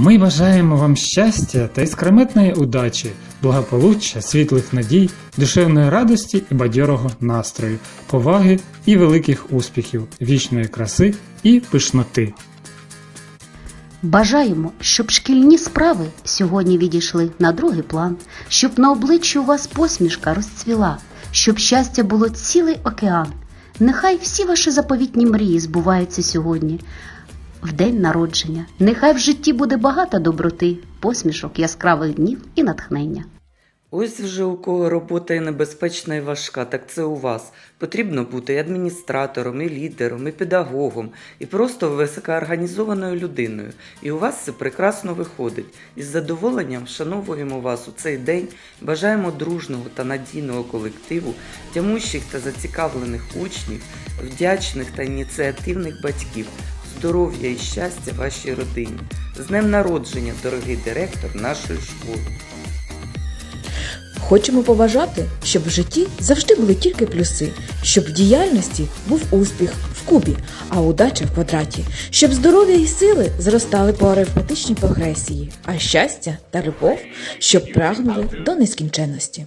Ми бажаємо вам щастя та іскрометної удачі, благополуччя, світлих надій, душевної радості і бадьорого настрою, поваги і великих успіхів, вічної краси і пишноти. Бажаємо, щоб шкільні справи сьогодні відійшли на другий план, щоб на обличчі у вас посмішка розцвіла, щоб щастя було цілий океан. Нехай всі ваші заповітні мрії збуваються сьогодні, в день народження. Нехай в житті буде багато доброти, посмішок, яскравих днів і натхнення. Ось вже у кого робота і небезпечна і важка, так це у вас. Потрібно бути і адміністратором, і лідером, і педагогом, і просто високоорганізованою людиною. І у вас це прекрасно виходить. Із задоволенням вшановуємо вас у цей день, бажаємо дружного та надійного колективу, тямущих та зацікавлених учнів, вдячних та ініціативних батьків, здоров'я і щастя вашій родині. З днем народження, дорогий директор нашої школи. Хочемо побажати, щоб в житті завжди були тільки плюси, щоб в діяльності був успіх в кубі, а удача в квадраті, щоб здоров'я і сили зростали по арифметичній прогресії, а щастя та любов, щоб прагнули до нескінченності.